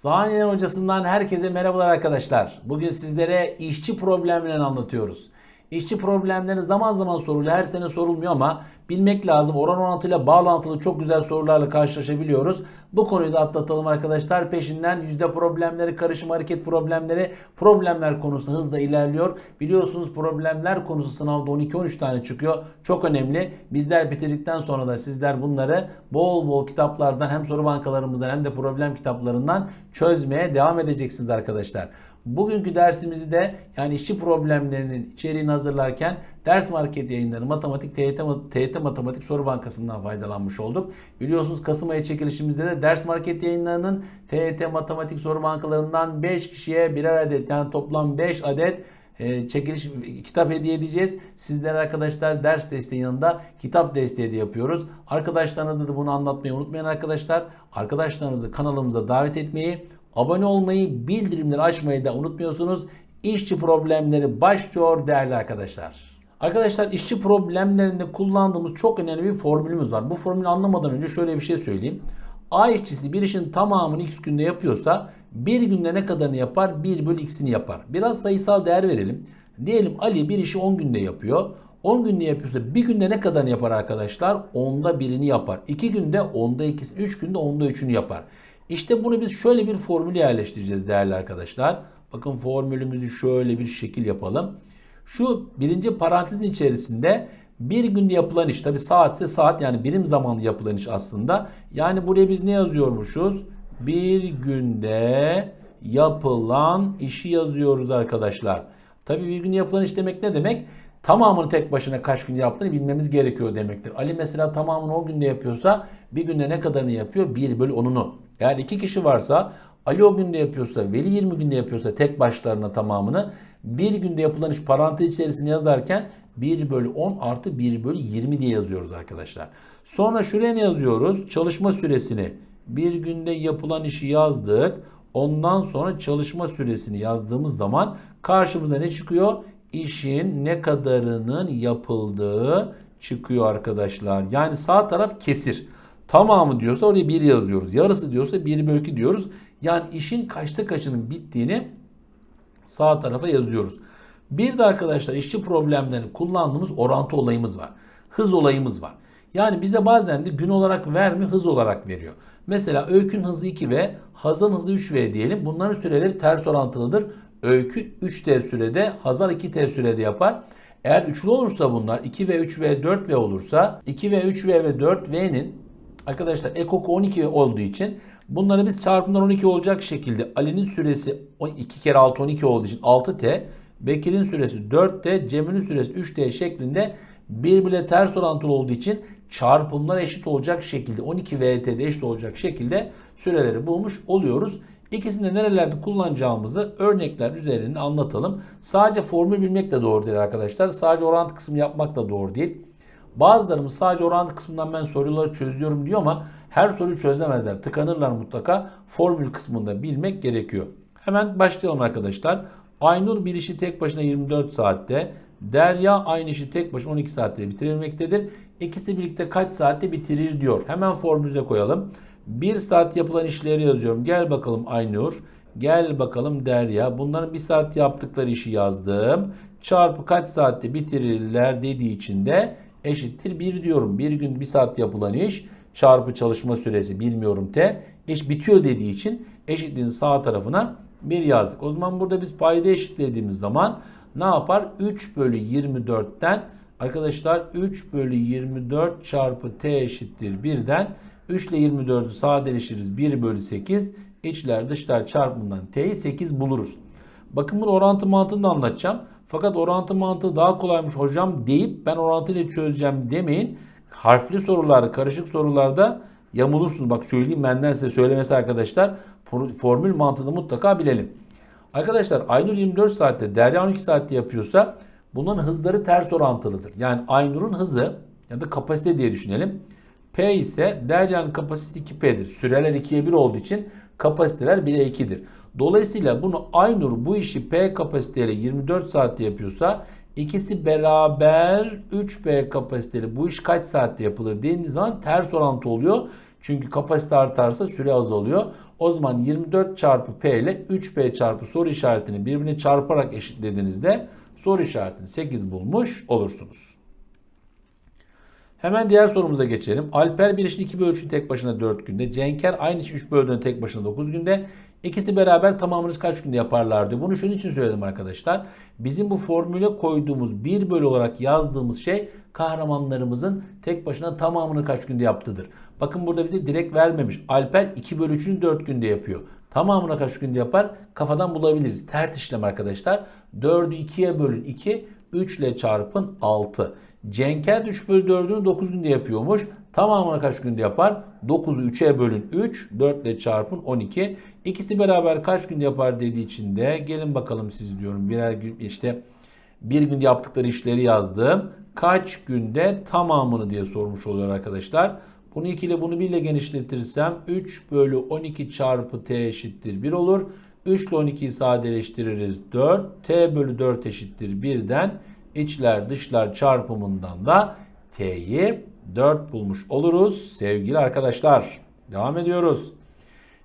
Saniyeler hocasından herkese merhabalar arkadaşlar. Bugün sizlere işçi problemlerini anlatıyoruz. İşçi problemleri zaman zaman soruluyor. Her sene sorulmuyor ama bilmek lazım. Oran orantıyla bağlantılı çok güzel sorularla karşılaşabiliyoruz. Bu konuyu da atlatalım arkadaşlar. Peşinden yüzde problemleri, karışım hareket problemleri, problemler konusu hızla ilerliyor. Biliyorsunuz problemler konusu sınavda 12-13 tane çıkıyor. Çok önemli. Bizler bitirdikten sonra da sizler bunları bol bol kitaplardan hem soru bankalarımızdan hem de problem kitaplarından çözmeye devam edeceksiniz arkadaşlar. Bugünkü dersimizi de yani işçi problemlerinin içeriğini hazırlarken ders market yayınları matematik TYT, TYT matematik soru bankasından faydalanmış olduk. Biliyorsunuz Kasım ayı çekilişimizde de ders market yayınlarının TYT matematik soru bankalarından 5 kişiye birer adet yani toplam 5 adet e, çekiliş kitap hediye edeceğiz. Sizlere arkadaşlar ders desteği yanında kitap desteği de yapıyoruz. Arkadaşlarınıza da bunu anlatmayı unutmayın arkadaşlar. Arkadaşlarınızı kanalımıza davet etmeyi, abone olmayı, bildirimleri açmayı da unutmuyorsunuz. İşçi problemleri başlıyor değerli arkadaşlar. Arkadaşlar işçi problemlerinde kullandığımız çok önemli bir formülümüz var. Bu formülü anlamadan önce şöyle bir şey söyleyeyim. A işçisi bir işin tamamını x günde yapıyorsa bir günde ne kadarını yapar? 1 bölü x'ini yapar. Biraz sayısal değer verelim. Diyelim Ali bir işi 10 günde yapıyor. 10 günde yapıyorsa bir günde ne kadarını yapar arkadaşlar? 10'da birini yapar. 2 günde 10'da ikisini, 3 günde 10'da 3'ünü yapar. İşte bunu biz şöyle bir formül yerleştireceğiz değerli arkadaşlar. Bakın formülümüzü şöyle bir şekil yapalım. Şu birinci parantezin içerisinde bir günde yapılan iş tabi saatse saat yani birim zamanlı yapılan iş aslında. Yani buraya biz ne yazıyormuşuz? Bir günde yapılan işi yazıyoruz arkadaşlar. Tabi bir günde yapılan iş demek ne demek? Tamamını tek başına kaç gün yaptığını bilmemiz gerekiyor demektir. Ali mesela tamamını o günde yapıyorsa bir günde ne kadarını yapıyor? 1 bölü 10'unu. Eğer iki kişi varsa Ali o günde yapıyorsa, Veli 20 günde yapıyorsa tek başlarına tamamını bir günde yapılan iş parantez içerisine yazarken 1 bölü 10 artı 1 bölü 20 diye yazıyoruz arkadaşlar. Sonra şuraya ne yazıyoruz? Çalışma süresini. Bir günde yapılan işi yazdık. Ondan sonra çalışma süresini yazdığımız zaman karşımıza ne çıkıyor? İşin ne kadarının yapıldığı çıkıyor arkadaşlar. Yani sağ taraf kesir. Tamamı diyorsa oraya 1 yazıyoruz. Yarısı diyorsa 1 bölü 2 diyoruz. Yani işin kaçta kaçının bittiğini sağ tarafa yazıyoruz. Bir de arkadaşlar işçi problemlerini kullandığımız orantı olayımız var. Hız olayımız var. Yani bize bazen de gün olarak vermiyor, hız olarak veriyor. Mesela öykün hızı 2V, Hazan hızı 3V diyelim. Bunların süreleri ters orantılıdır. Öykü 3T sürede, Hazar 2T sürede yapar. Eğer üçlü olursa bunlar 2V, 3V, 4V olursa 2V, 3V ve 4V'nin arkadaşlar ekoku 12 olduğu için bunları biz çarpımlar 12 olacak şekilde Ali'nin süresi 2 kere 6 12 olduğu için 6T, Bekir'in süresi 4T, Cemil'in süresi 3T şeklinde birbirine ters orantılı olduğu için çarpımlar eşit olacak şekilde 12 VT'de eşit olacak şekilde süreleri bulmuş oluyoruz. İkisini de nerelerde kullanacağımızı örnekler üzerinde anlatalım. Sadece formül bilmek de doğru değil arkadaşlar. Sadece orantı kısmı yapmak da doğru değil. Bazılarımız sadece orantı kısmından ben soruları çözüyorum diyor ama her soruyu çözemezler. Tıkanırlar mutlaka. Formül kısmında bilmek gerekiyor. Hemen başlayalım arkadaşlar. Aynur bir işi tek başına 24 saatte, Derya aynı işi tek başına 12 saatte bitirilmektedir. İkisi birlikte kaç saatte bitirir diyor. Hemen formülüze koyalım. 1 saat yapılan işleri yazıyorum. Gel bakalım Aynur. Gel bakalım Derya. Bunların 1 saat yaptıkları işi yazdım. Çarpı kaç saatte bitirirler dediği için de eşittir 1 diyorum. Bir gün 1 saat yapılan iş çarpı çalışma süresi bilmiyorum t. İş bitiyor dediği için eşitliğin sağ tarafına 1 yazdık. O zaman burada biz payda eşitlediğimiz zaman ne yapar? 3 bölü 24'ten arkadaşlar 3 bölü 24 çarpı t eşittir 1'den 3 ile 24'ü sadeleştiririz 1 bölü 8 içler dışlar çarpımından t'yi 8 buluruz. Bakın bunu orantı mantığını da anlatacağım. Fakat orantı mantığı daha kolaymış hocam deyip ben orantıyla çözeceğim demeyin. Harfli sorularda, karışık sorularda yamulursunuz. Bak söyleyeyim benden size söylemesi arkadaşlar. Formül mantığını mutlaka bilelim. Arkadaşlar Aynur 24 saatte, Derya 12 saatte yapıyorsa bunların hızları ters orantılıdır. Yani Aynur'un hızı ya da kapasite diye düşünelim. P ise Derya'nın kapasitesi 2P'dir. Süreler 2'ye 1 olduğu için kapasiteler 1'e 2'dir. Dolayısıyla bunu Aynur bu işi P kapasiteyle 24 saatte yapıyorsa ikisi beraber 3P kapasiteli bu iş kaç saatte yapılır dediğiniz zaman ters orantı oluyor. Çünkü kapasite artarsa süre azalıyor. O zaman 24 çarpı P ile 3P çarpı soru işaretini birbirine çarparak eşitlediğinizde soru işaretini 8 bulmuş olursunuz. Hemen diğer sorumuza geçelim. Alper bir işin 2 bölü 3'ünü tek başına 4 günde. Cenker aynı işi 3 bölü 4'ünü tek başına 9 günde. İkisi beraber tamamını kaç günde yaparlar diyor. Bunu şunun için söyledim arkadaşlar. Bizim bu formüle koyduğumuz 1 bölü olarak yazdığımız şey kahramanlarımızın tek başına tamamını kaç günde yaptığıdır. Bakın burada bize direkt vermemiş. Alper 2 bölü 3'ünü 4 günde yapıyor. Tamamına kaç günde yapar? Kafadan bulabiliriz. Ters işlem arkadaşlar. 4'ü 2'ye bölün 2. 3 ile çarpın 6. Cenker 3 bölü 4'ünü 9 günde yapıyormuş. Tamamını kaç günde yapar? 9'u 3'e bölün 3. 4 ile çarpın 12. İkisi beraber kaç günde yapar dediği için de gelin bakalım siz diyorum. Birer gün işte bir günde yaptıkları işleri yazdım. Kaç günde tamamını diye sormuş oluyor arkadaşlar. Bunu 2 ile bunu 1 ile genişletirsem 3 bölü 12 çarpı t eşittir 1 olur. 3 ile 12'yi sadeleştiririz 4. t bölü 4 eşittir 1'den içler dışlar çarpımından da t'yi 4 bulmuş oluruz sevgili arkadaşlar. Devam ediyoruz.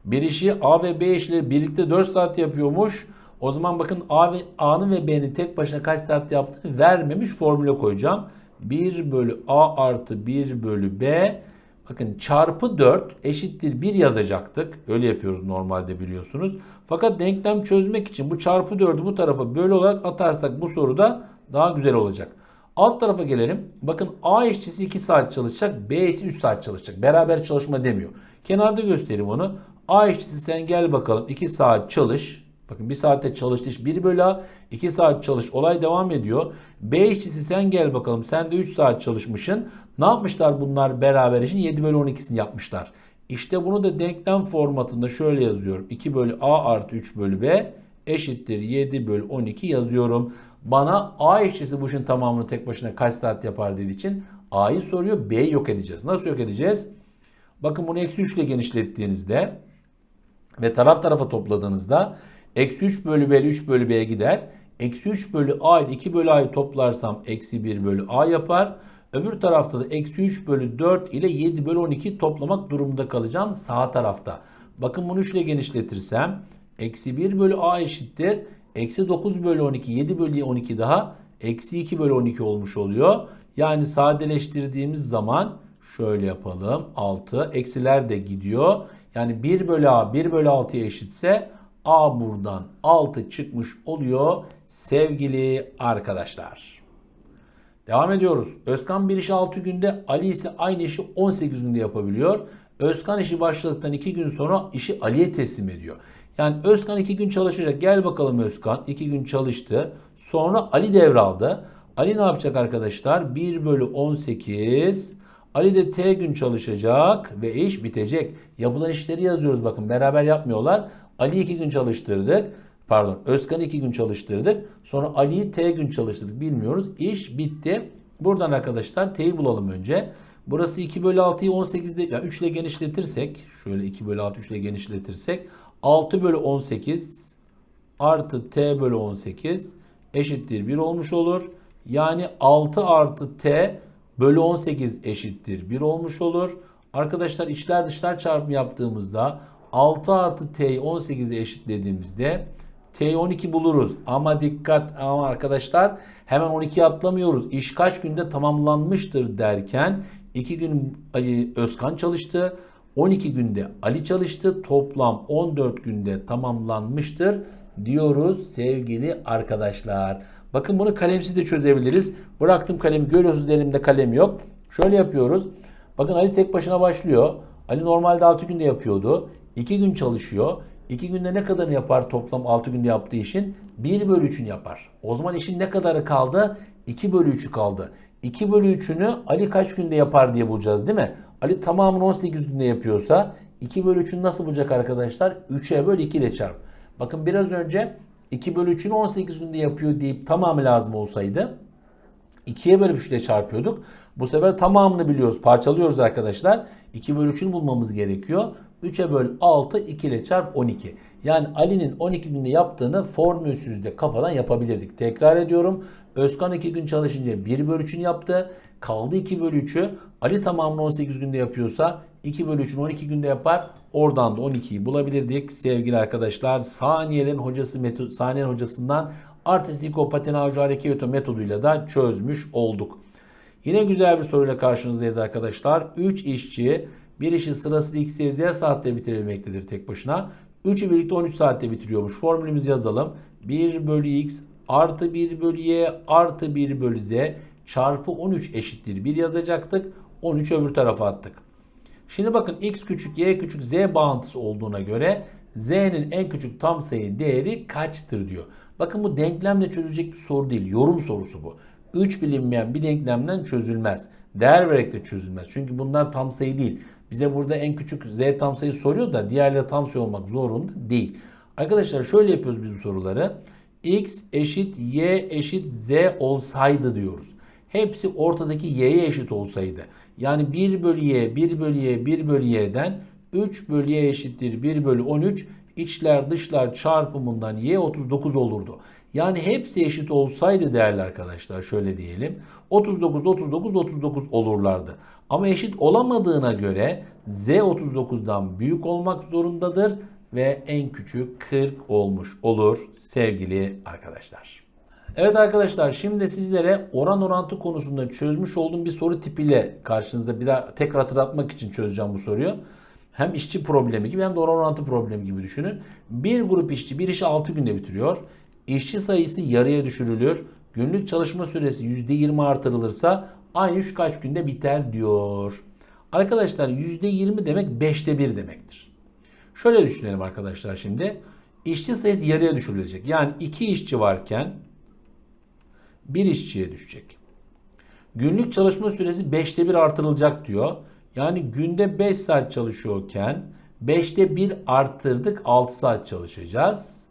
Bir işi A ve B işleri birlikte 4 saat yapıyormuş. O zaman bakın A ve A'nın ve B'nin tek başına kaç saat yaptığını vermemiş formüle koyacağım. 1 bölü A artı 1 bölü B Bakın çarpı 4 eşittir 1 yazacaktık. Öyle yapıyoruz normalde biliyorsunuz. Fakat denklem çözmek için bu çarpı 4'ü bu tarafa bölü olarak atarsak bu soruda daha güzel olacak. Alt tarafa gelelim. Bakın A işçisi 2 saat çalışacak. B işçisi 3 saat çalışacak. Beraber çalışma demiyor. Kenarda göstereyim onu. A işçisi sen gel bakalım 2 saat çalış. Bakın 1 saatte çalıştı iş 1 bölü A 2 saat çalış olay devam ediyor. B işçisi sen gel bakalım sen de 3 saat çalışmışsın. Ne yapmışlar bunlar beraber için 7 bölü 12'sini yapmışlar. İşte bunu da denklem formatında şöyle yazıyorum. 2 bölü A artı 3 bölü B eşittir 7 bölü 12 yazıyorum. Bana A işçisi bu işin tamamını tek başına kaç saat yapar dediği için A'yı soruyor B'yi yok edeceğiz. Nasıl yok edeceğiz? Bakın bunu eksi 3 ile genişlettiğinizde ve taraf tarafa topladığınızda eksi 3 bölü B 3 bölü B'ye gider. Eksi 3 bölü A ile 2 bölü A'yı toplarsam eksi 1 bölü A yapar. Öbür tarafta da eksi 3 bölü 4 ile 7 bölü 12 toplamak durumunda kalacağım sağ tarafta. Bakın bunu 3 ile genişletirsem eksi 1 bölü A eşittir. Eksi 9 bölü 12 7 bölü 12 daha eksi 2 bölü 12 olmuş oluyor. Yani sadeleştirdiğimiz zaman şöyle yapalım 6 eksiler de gidiyor. Yani 1 bölü A 1 bölü 6'ya eşitse A buradan 6 çıkmış oluyor sevgili arkadaşlar. Devam ediyoruz. Özkan bir işi 6 günde, Ali ise aynı işi 18 günde yapabiliyor. Özkan işi başladıktan 2 gün sonra işi Ali'ye teslim ediyor. Yani Özkan 2 gün çalışacak. Gel bakalım Özkan. 2 gün çalıştı. Sonra Ali devraldı. Ali ne yapacak arkadaşlar? 1 bölü 18. Ali de T gün çalışacak ve iş bitecek. Yapılan işleri yazıyoruz bakın. Beraber yapmıyorlar. Ali 2 gün çalıştırdık. Pardon Özkan'ı 2 gün çalıştırdık. Sonra Ali'yi T gün çalıştırdık. Bilmiyoruz. İş bitti. Buradan arkadaşlar T'yi bulalım önce. Burası 2 bölü 6'yı 18'de yani 3 ile genişletirsek şöyle 2 bölü 6 3 ile genişletirsek 6 bölü 18 artı T bölü 18 eşittir 1 olmuş olur. Yani 6 artı T bölü 18 eşittir 1 olmuş olur. Arkadaşlar içler dışlar çarpımı yaptığımızda 6 artı T'yi 18'e eşitlediğimizde T'yi 12 buluruz. Ama dikkat ama arkadaşlar hemen 12'ye atlamıyoruz. İş kaç günde tamamlanmıştır derken 2 gün Ali Özkan çalıştı. 12 günde Ali çalıştı. Toplam 14 günde tamamlanmıştır diyoruz sevgili arkadaşlar. Bakın bunu kalemsiz de çözebiliriz. Bıraktım kalemi görüyorsunuz elimde kalem yok. Şöyle yapıyoruz. Bakın Ali tek başına başlıyor. Ali normalde 6 günde yapıyordu. 2 gün çalışıyor. 2 günde ne kadarını yapar toplam 6 günde yaptığı işin? 1 bölü 3'ünü yapar. O zaman işin ne kadarı kaldı? 2 bölü 3'ü kaldı. 2 bölü 3'ünü Ali kaç günde yapar diye bulacağız değil mi? Ali tamamını 18 günde yapıyorsa 2 bölü 3'ünü nasıl bulacak arkadaşlar? 3'e böl 2 ile çarp. Bakın biraz önce 2 bölü 3'ünü 18 günde yapıyor deyip tamamı lazım olsaydı 2'ye bölüp 3 ile çarpıyorduk. Bu sefer tamamını biliyoruz. Parçalıyoruz arkadaşlar. 2 bölü 3'ünü bulmamız gerekiyor. 3'e böl 6 2 ile çarp 12. Yani Ali'nin 12 günde yaptığını formülsüzde kafadan yapabilirdik. Tekrar ediyorum. Özkan 2 gün çalışınca 1 bölü 3'ünü yaptı. Kaldı 2 bölü 3'ü. Ali tamamını 18 günde yapıyorsa 2 bölü 3'ünü 12 günde yapar. Oradan da 12'yi bulabilirdik sevgili arkadaşlar. Saniyelerin hocası metod, saniyenin hocasından artistiko patinaj hareketo metoduyla da çözmüş olduk. Yine güzel bir soruyla karşınızdayız arkadaşlar. 3 işçi bir işi sırasıyla x, y, saatte bitirebilmektedir tek başına. 3'ü birlikte 13 saatte bitiriyormuş. Formülümüzü yazalım. 1 bölü x artı 1 bölü y artı 1 bölü z çarpı 13 eşittir 1 yazacaktık. 13 öbür tarafa attık. Şimdi bakın x küçük y küçük z bağıntısı olduğuna göre z'nin en küçük tam sayı değeri kaçtır diyor. Bakın bu denklemle çözülecek bir soru değil. Yorum sorusu bu. 3 bilinmeyen bir denklemden çözülmez. Değer vererek de çözülmez. Çünkü bunlar tam sayı değil. Bize burada en küçük z tam sayı soruyor da diğerleri tam sayı olmak zorunda değil. Arkadaşlar şöyle yapıyoruz biz bu soruları. x eşit y eşit z olsaydı diyoruz. Hepsi ortadaki y'ye eşit olsaydı. Yani 1 bölü y, 1 bölü y, 1 bölü y'den 3 bölü y eşittir 1 bölü 13. İçler dışlar çarpımından y 39 olurdu. Yani hepsi eşit olsaydı değerli arkadaşlar şöyle diyelim. 39, 39, 39 olurlardı. Ama eşit olamadığına göre z 39'dan büyük olmak zorundadır ve en küçük 40 olmuş olur sevgili arkadaşlar. Evet arkadaşlar şimdi sizlere oran orantı konusunda çözmüş olduğum bir soru tipiyle karşınızda bir daha tekrar hatırlatmak için çözeceğim bu soruyu. Hem işçi problemi gibi hem de oran orantı problemi gibi düşünün. Bir grup işçi bir işi 6 günde bitiriyor. İşçi sayısı yarıya düşürülür. Günlük çalışma süresi %20 artırılırsa aynı iş kaç günde biter diyor. Arkadaşlar %20 demek 5'te 1 demektir. Şöyle düşünelim arkadaşlar şimdi. İşçi sayısı yarıya düşürülecek. Yani 2 işçi varken bir işçiye düşecek. Günlük çalışma süresi 5'te 1 artırılacak diyor. Yani günde 5 saat çalışıyorken 5'te 1 arttırdık 6 saat çalışacağız.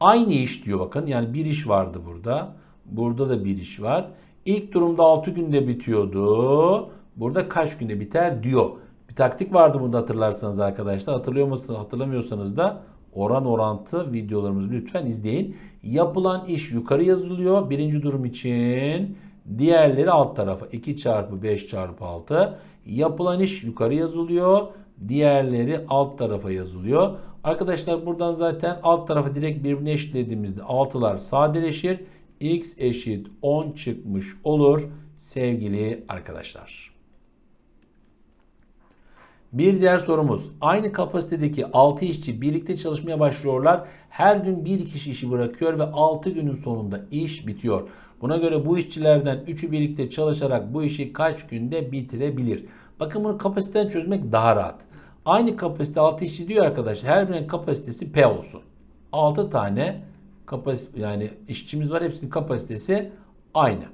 Aynı iş diyor bakın. Yani bir iş vardı burada. Burada da bir iş var. İlk durumda 6 günde bitiyordu. Burada kaç günde biter diyor. Bir taktik vardı burada hatırlarsanız arkadaşlar. Hatırlıyor musunuz? Hatırlamıyorsanız da oran orantı videolarımızı lütfen izleyin. Yapılan iş yukarı yazılıyor. Birinci durum için diğerleri alt tarafa 2 çarpı 5 çarpı 6. Yapılan iş yukarı yazılıyor. Diğerleri alt tarafa yazılıyor. Arkadaşlar buradan zaten alt tarafa direkt birbirine eşitlediğimizde 6'lar sadeleşir. X eşit 10 çıkmış olur sevgili arkadaşlar. Bir diğer sorumuz. Aynı kapasitedeki 6 işçi birlikte çalışmaya başlıyorlar. Her gün bir kişi işi bırakıyor ve 6 günün sonunda iş bitiyor. Buna göre bu işçilerden 3'ü birlikte çalışarak bu işi kaç günde bitirebilir? Bakın bunu kapasiteden çözmek daha rahat. Aynı kapasite 6 işçi diyor arkadaşlar. Her birinin kapasitesi P olsun. 6 tane kapasite yani işçimiz var. Hepsinin kapasitesi aynı.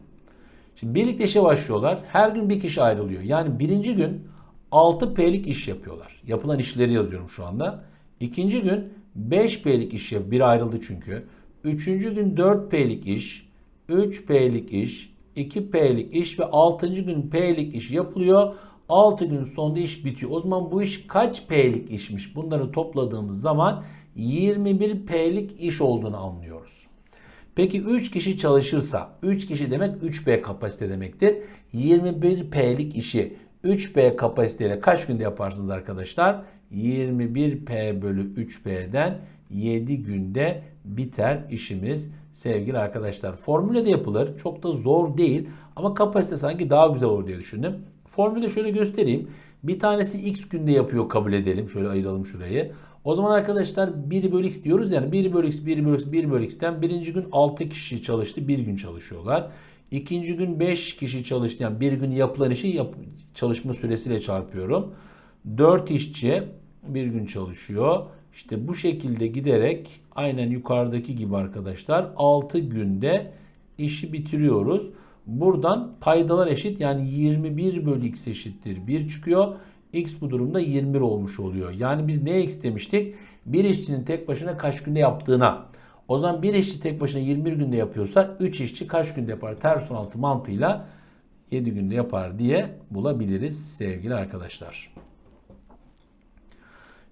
Şimdi birlikte işe başlıyorlar. Her gün bir kişi ayrılıyor. Yani birinci gün 6P'lik iş yapıyorlar. Yapılan işleri yazıyorum şu anda. İkinci gün 5P'lik iş yap. Bir ayrıldı çünkü. Üçüncü gün 4P'lik iş. 3P'lik iş. 2P'lik iş ve 6. gün P'lik iş yapılıyor. 6 gün sonunda iş bitiyor. O zaman bu iş kaç P'lik işmiş? Bunları topladığımız zaman 21 P'lik iş olduğunu anlıyoruz. Peki 3 kişi çalışırsa 3 kişi demek 3B kapasite demektir. 21 P'lik işi 3B kapasiteyle kaç günde yaparsınız arkadaşlar? 21P bölü 3B'den 7 günde biter işimiz sevgili arkadaşlar. Formüle de yapılır. Çok da zor değil ama kapasite sanki daha güzel olur diye düşündüm. Formülü şöyle göstereyim. Bir tanesi x günde yapıyor kabul edelim. Şöyle ayıralım şurayı. O zaman arkadaşlar 1 bölü x diyoruz yani 1 bölü x 1 bölü x 1 bölü x'ten birinci gün 6 kişi çalıştı. Bir gün çalışıyorlar. İkinci gün 5 kişi çalıştı. Yani bir gün yapılan işi yap çalışma süresiyle çarpıyorum. 4 işçi bir gün çalışıyor. İşte bu şekilde giderek aynen yukarıdaki gibi arkadaşlar 6 günde işi bitiriyoruz. Buradan paydalar eşit yani 21 bölü x eşittir 1 çıkıyor. X bu durumda 21 olmuş oluyor. Yani biz ne x demiştik? Bir işçinin tek başına kaç günde yaptığına. O zaman bir işçi tek başına 21 günde yapıyorsa 3 işçi kaç günde yapar? Ters orantı mantığıyla 7 günde yapar diye bulabiliriz sevgili arkadaşlar.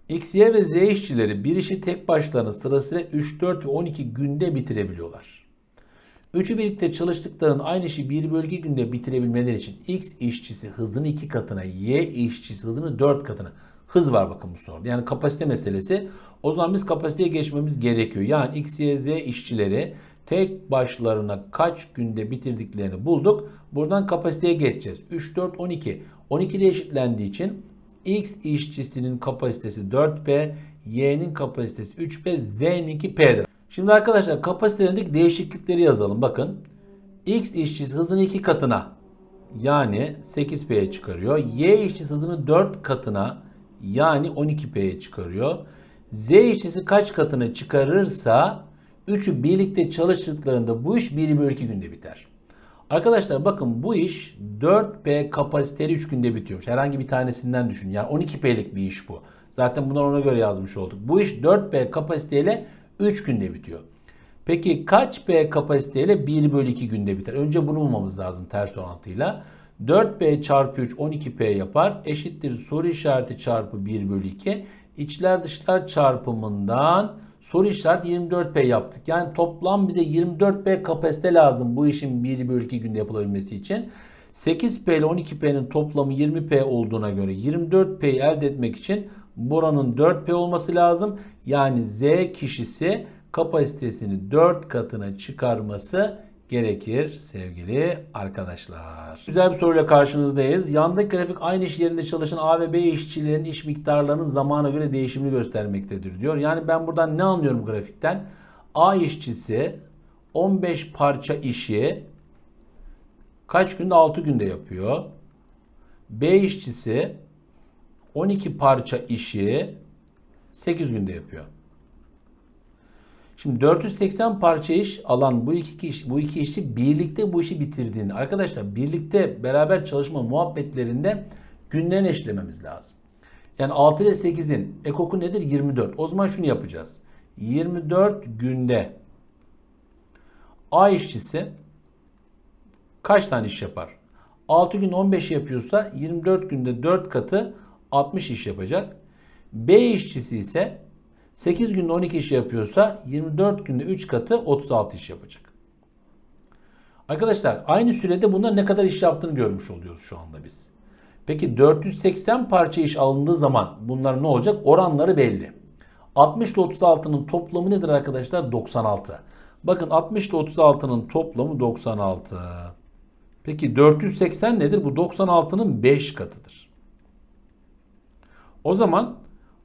X, Y ve Z işçileri bir işi tek başlarına sırasıyla 3, 4 ve 12 günde bitirebiliyorlar. Üçü birlikte çalıştıklarının aynı işi 1 bölü 2 günde bitirebilmeleri için X işçisi hızını 2 katına, Y işçisi hızını 4 katına. Hız var bakın bu soruda. Yani kapasite meselesi. O zaman biz kapasiteye geçmemiz gerekiyor. Yani X, Y, Z işçileri tek başlarına kaç günde bitirdiklerini bulduk. Buradan kapasiteye geçeceğiz. 3, 4, 12. 12 ile eşitlendiği için X işçisinin kapasitesi 4P, Y'nin kapasitesi 3P, Z'ninki P'dir. Şimdi arkadaşlar kapasitelerindeki değişiklikleri yazalım. Bakın X işçisi hızını 2 katına yani 8P'ye çıkarıyor. Y işçisi hızını 4 katına yani 12P'ye çıkarıyor. Z işçisi kaç katına çıkarırsa üçü birlikte çalıştıklarında bu iş 1 bölü 2 günde biter. Arkadaşlar bakın bu iş 4P kapasiteli 3 günde bitiyormuş. Herhangi bir tanesinden düşünün. Yani 12P'lik bir iş bu. Zaten bunları ona göre yazmış olduk. Bu iş 4P kapasiteyle 3 günde bitiyor. Peki kaç P kapasiteyle 1 bölü 2 günde biter? Önce bunu bulmamız lazım ters orantıyla. 4P çarpı 3 12P yapar. Eşittir soru işareti çarpı 1 bölü 2. İçler dışlar çarpımından soru işareti 24P yaptık. Yani toplam bize 24P kapasite lazım bu işin 1 bölü 2 günde yapılabilmesi için. 8P ile 12P'nin toplamı 20P olduğuna göre 24P'yi elde etmek için buranın 4P olması lazım. Yani Z kişisi kapasitesini 4 katına çıkarması gerekir sevgili arkadaşlar. Güzel bir soruyla karşınızdayız. Yandaki grafik aynı iş yerinde çalışan A ve B işçilerin iş miktarlarının zamana göre değişimini göstermektedir diyor. Yani ben buradan ne anlıyorum grafikten? A işçisi 15 parça işi kaç günde? 6 günde yapıyor. B işçisi 12 parça işi 8 günde yapıyor. Şimdi 480 parça iş alan bu iki kişi, bu iki işçi birlikte bu işi bitirdiğinde arkadaşlar birlikte beraber çalışma muhabbetlerinde günlerini eşlememiz lazım. Yani 6 ile 8'in ekoku nedir? 24. O zaman şunu yapacağız. 24 günde A işçisi kaç tane iş yapar? 6 gün 15 yapıyorsa 24 günde 4 katı 60 iş yapacak. B işçisi ise 8 günde 12 iş yapıyorsa 24 günde 3 katı 36 iş yapacak. Arkadaşlar aynı sürede bunlar ne kadar iş yaptığını görmüş oluyoruz şu anda biz. Peki 480 parça iş alındığı zaman bunlar ne olacak? Oranları belli. 60 ile 36'nın toplamı nedir arkadaşlar? 96. Bakın 60 ile 36'nın toplamı 96. Peki 480 nedir? Bu 96'nın 5 katıdır. O zaman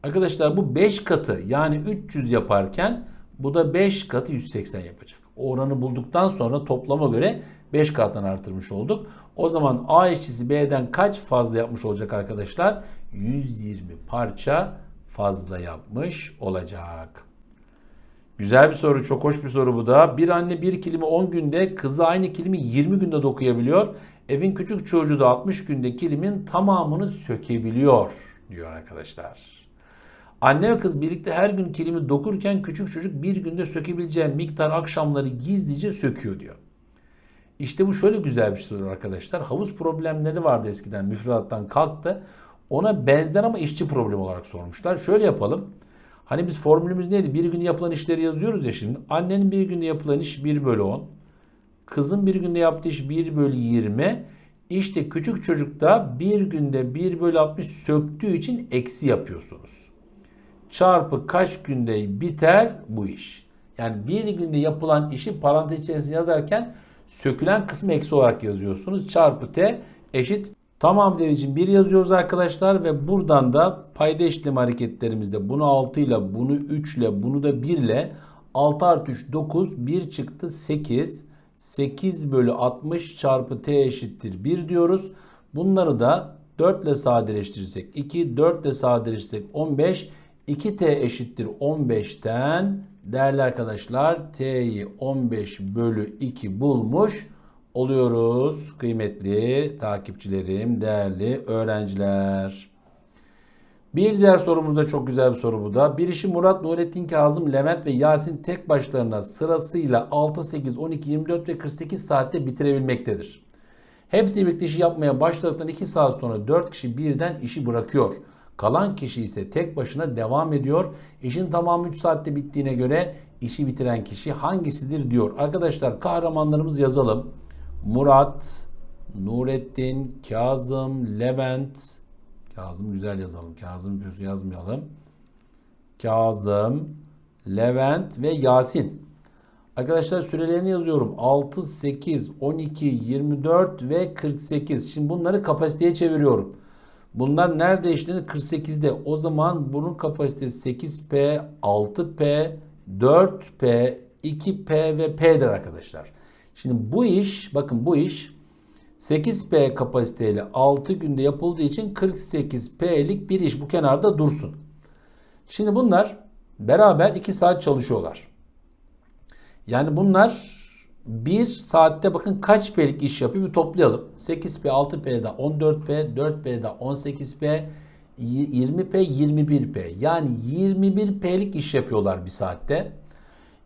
arkadaşlar bu 5 katı yani 300 yaparken bu da 5 katı 180 yapacak. O oranı bulduktan sonra toplama göre 5 kattan artırmış olduk. O zaman A işçisi B'den kaç fazla yapmış olacak arkadaşlar? 120 parça fazla yapmış olacak. Güzel bir soru, çok hoş bir soru bu da. Bir anne bir kilimi 10 günde, kızı aynı kilimi 20 günde dokuyabiliyor. Evin küçük çocuğu da 60 günde kilimin tamamını sökebiliyor diyor arkadaşlar. Anne ve kız birlikte her gün kilimi dokurken küçük çocuk bir günde sökebileceği miktar akşamları gizlice söküyor diyor. İşte bu şöyle güzel bir soru arkadaşlar. Havuz problemleri vardı eskiden müfredattan kalktı. Ona benzer ama işçi problemi olarak sormuşlar. Şöyle yapalım. Hani biz formülümüz neydi? Bir günde yapılan işleri yazıyoruz ya şimdi. Annenin bir günde yapılan iş 1 bölü 10. Kızın bir günde yaptığı iş 1 bölü 20. İşte küçük çocukta bir günde 1 bölü 60 söktüğü için eksi yapıyorsunuz. Çarpı kaç günde biter bu iş. Yani bir günde yapılan işi parantez içerisinde yazarken sökülen kısmı eksi olarak yazıyorsunuz. Çarpı t eşit tamam dericim 1 yazıyoruz arkadaşlar ve buradan da payda işlem hareketlerimizde bunu 6 ile bunu 3 ile bunu da 1 ile 6 artı 3 9 1 çıktı 8 8 bölü 60 çarpı t eşittir 1 diyoruz. Bunları da 4 ile sadeleştirirsek 2 4 ile sadeleştirirsek 15 2t eşittir 15'ten değerli arkadaşlar t'yi 15 bölü 2 bulmuş oluyoruz. Kıymetli takipçilerim, değerli öğrenciler. Bir diğer sorumuz da çok güzel bir soru bu da. Bir işi Murat, Nurettin, Kazım, Levent ve Yasin tek başlarına sırasıyla 6, 8, 12, 24 ve 48 saatte bitirebilmektedir. Hepsi birlikte işi yapmaya başladıktan 2 saat sonra 4 kişi birden işi bırakıyor. Kalan kişi ise tek başına devam ediyor. İşin tamamı 3 saatte bittiğine göre işi bitiren kişi hangisidir diyor. Arkadaşlar kahramanlarımız yazalım. Murat, Nurettin, Kazım, Levent. Kazım güzel yazalım. Kazım diyorsun yazmayalım. Kazım, Levent ve Yasin. Arkadaşlar sürelerini yazıyorum. 6, 8, 12, 24 ve 48. Şimdi bunları kapasiteye çeviriyorum. Bunlar nerede eşlenir? 48'de. O zaman bunun kapasitesi 8P, 6P, 4P, 2P ve P'dir arkadaşlar. Şimdi bu iş, bakın bu iş 8P kapasiteyle 6 günde yapıldığı için 48P'lik bir iş bu kenarda dursun. Şimdi bunlar beraber 2 saat çalışıyorlar. Yani bunlar 1 saatte bakın kaç P'lik iş yapıyor bir toplayalım. 8P, 6P'de 14P, 4P'de 18P, 20P, 21P. Yani 21P'lik iş yapıyorlar bir saatte.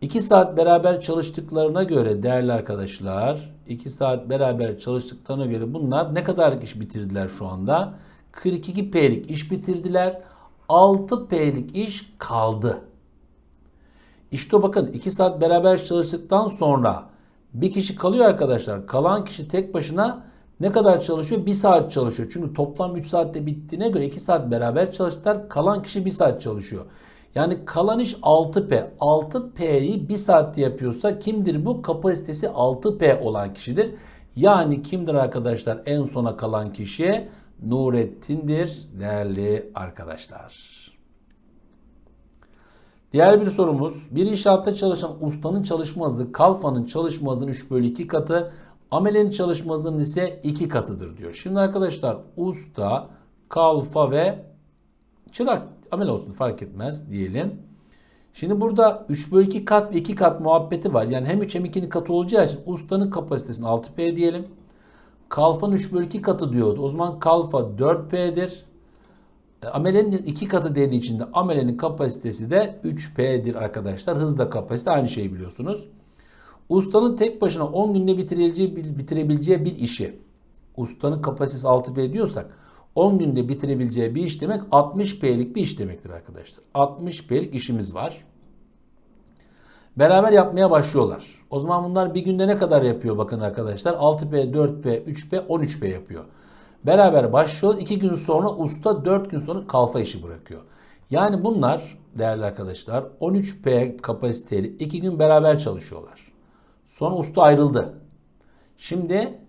2 saat beraber çalıştıklarına göre değerli arkadaşlar 2 saat beraber çalıştıklarına göre bunlar ne kadarlık iş bitirdiler şu anda? 42P'lik iş bitirdiler. 6P'lik iş kaldı. İşte bakın 2 saat beraber çalıştıktan sonra bir kişi kalıyor arkadaşlar. Kalan kişi tek başına ne kadar çalışıyor? 1 saat çalışıyor. Çünkü toplam 3 saatte bittiğine göre 2 saat beraber çalıştılar. Kalan kişi 1 saat çalışıyor. Yani kalan iş 6P. 6P'yi 1 saatte yapıyorsa kimdir bu? Kapasitesi 6P olan kişidir. Yani kimdir arkadaşlar en sona kalan kişi? Nurettin'dir değerli arkadaşlar. Diğer bir sorumuz. Bir inşaatta çalışan ustanın çalışma hızı kalfanın çalışma hızının 3 bölü 2 katı. Amelenin çalışma hızının ise 2 katıdır diyor. Şimdi arkadaşlar usta, kalfa ve çırak amel olsun fark etmez diyelim. Şimdi burada 3 bölü 2 kat ve 2 kat muhabbeti var. Yani hem 3 hem 2'nin katı olacağı için ustanın kapasitesini 6P diyelim. Kalfanın 3 bölü 2 katı diyordu. O zaman kalfa 4P'dir. E, amelenin 2 katı dediği için de amelenin kapasitesi de 3P'dir arkadaşlar. Hızla kapasite aynı şeyi biliyorsunuz. Ustanın tek başına 10 günde bitirebileceği, bitirebileceği bir işi ustanın kapasitesi 6P diyorsak 10 günde bitirebileceği bir iş demek 60P'lik bir iş demektir arkadaşlar. 60P'lik işimiz var. Beraber yapmaya başlıyorlar. O zaman bunlar bir günde ne kadar yapıyor bakın arkadaşlar. 6P, 4P, 3P, 13P yapıyor. Beraber başlıyor. 2 gün sonra usta 4 gün sonra kalfa işi bırakıyor. Yani bunlar değerli arkadaşlar 13P kapasiteli 2 gün beraber çalışıyorlar. Sonra usta ayrıldı. Şimdi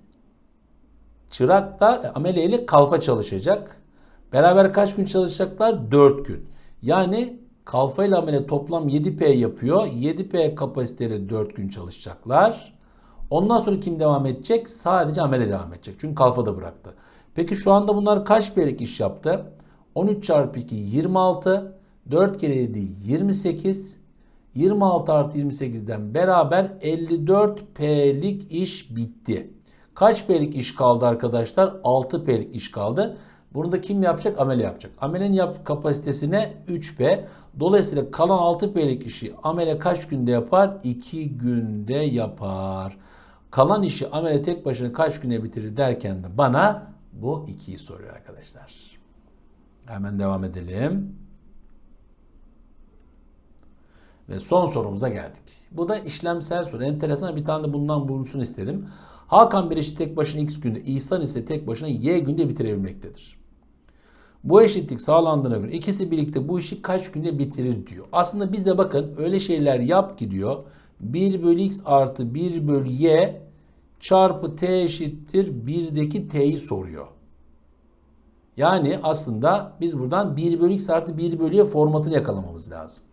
çırak da ameleyle kalfa çalışacak. Beraber kaç gün çalışacaklar? 4 gün. Yani kalfa ile amele toplam 7P yapıyor. 7P kapasiteli 4 gün çalışacaklar. Ondan sonra kim devam edecek? Sadece amele devam edecek. Çünkü kalfa da bıraktı. Peki şu anda bunlar kaç P'lik iş yaptı? 13 çarpı 2 26. 4 kere 7 28. 26 artı 28'den beraber 54 P'lik iş bitti. Kaç P'lik iş kaldı arkadaşlar? 6 P'lik iş kaldı. Bunu da kim yapacak? Amele yapacak. Amelenin yap kapasitesine 3P. Dolayısıyla kalan 6 P'lik işi amele kaç günde yapar? 2 günde yapar. Kalan işi amele tek başına kaç günde bitirir derken de bana bu 2'yi soruyor arkadaşlar. Hemen devam edelim. Ve son sorumuza geldik. Bu da işlemsel soru. Enteresan bir tane de bundan bulunsun istedim. Hakan bir işi tek başına x günde, İhsan ise tek başına y günde bitirebilmektedir. Bu eşitlik sağlandığına göre ikisi birlikte bu işi kaç günde bitirir diyor. Aslında biz de bakın öyle şeyler yap ki diyor. 1 bölü x artı 1 bölü y çarpı t eşittir 1'deki t'yi soruyor. Yani aslında biz buradan 1 bölü x artı 1 bölü y formatını yakalamamız lazım.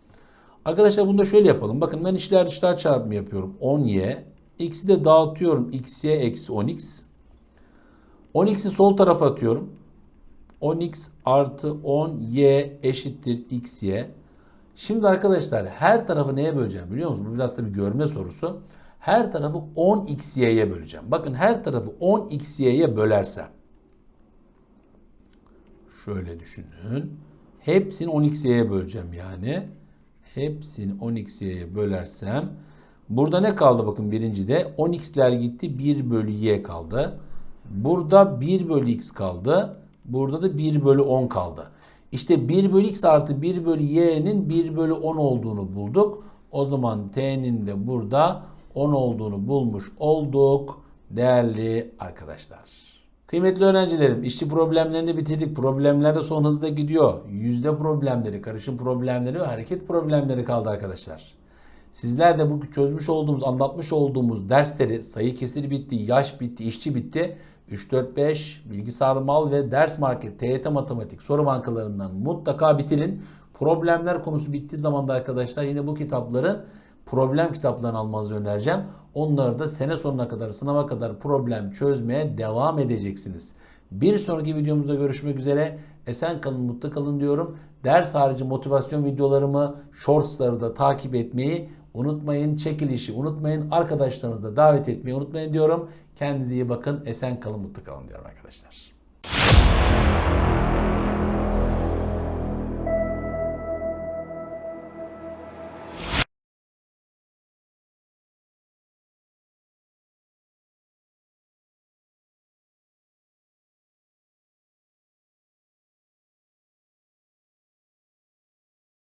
Arkadaşlar bunu da şöyle yapalım. Bakın ben içler dışlar çarpımı yapıyorum. 10y. X'i de dağıtıyorum. xy eksi 10x. 10x'i sol tarafa atıyorum. 10x artı 10y eşittir xy. Şimdi arkadaşlar her tarafı neye böleceğim biliyor musunuz? Bu biraz da bir görme sorusu. Her tarafı 10xy'ye böleceğim. Bakın her tarafı 10xy'ye bölersem. Şöyle düşünün. Hepsini 10xy'ye böleceğim yani hepsini 10x'ye bölersem burada ne kaldı bakın birincide 10x'ler gitti 1 bölü y kaldı. Burada 1 bölü x kaldı. Burada da 1 bölü 10 kaldı. İşte 1 bölü x artı 1 bölü y'nin 1 bölü 10 olduğunu bulduk. O zaman t'nin de burada 10 olduğunu bulmuş olduk değerli arkadaşlar. Kıymetli öğrencilerim işçi problemlerini bitirdik. Problemler de son hızda gidiyor. Yüzde problemleri, karışım problemleri ve hareket problemleri kaldı arkadaşlar. Sizler de bu çözmüş olduğumuz, anlatmış olduğumuz dersleri sayı kesir bitti, yaş bitti, işçi bitti. 3-4-5 bilgisayar mal ve ders market, TYT matematik soru bankalarından mutlaka bitirin. Problemler konusu bittiği zaman da arkadaşlar yine bu kitapları problem kitaplarını almanızı önereceğim. Onları da sene sonuna kadar, sınava kadar problem çözmeye devam edeceksiniz. Bir sonraki videomuzda görüşmek üzere. Esen kalın, mutlu kalın diyorum. Ders harici motivasyon videolarımı, shortsları da takip etmeyi Unutmayın çekilişi, unutmayın arkadaşlarınızı da davet etmeyi unutmayın diyorum. Kendinize iyi bakın, esen kalın, mutlu kalın diyorum arkadaşlar.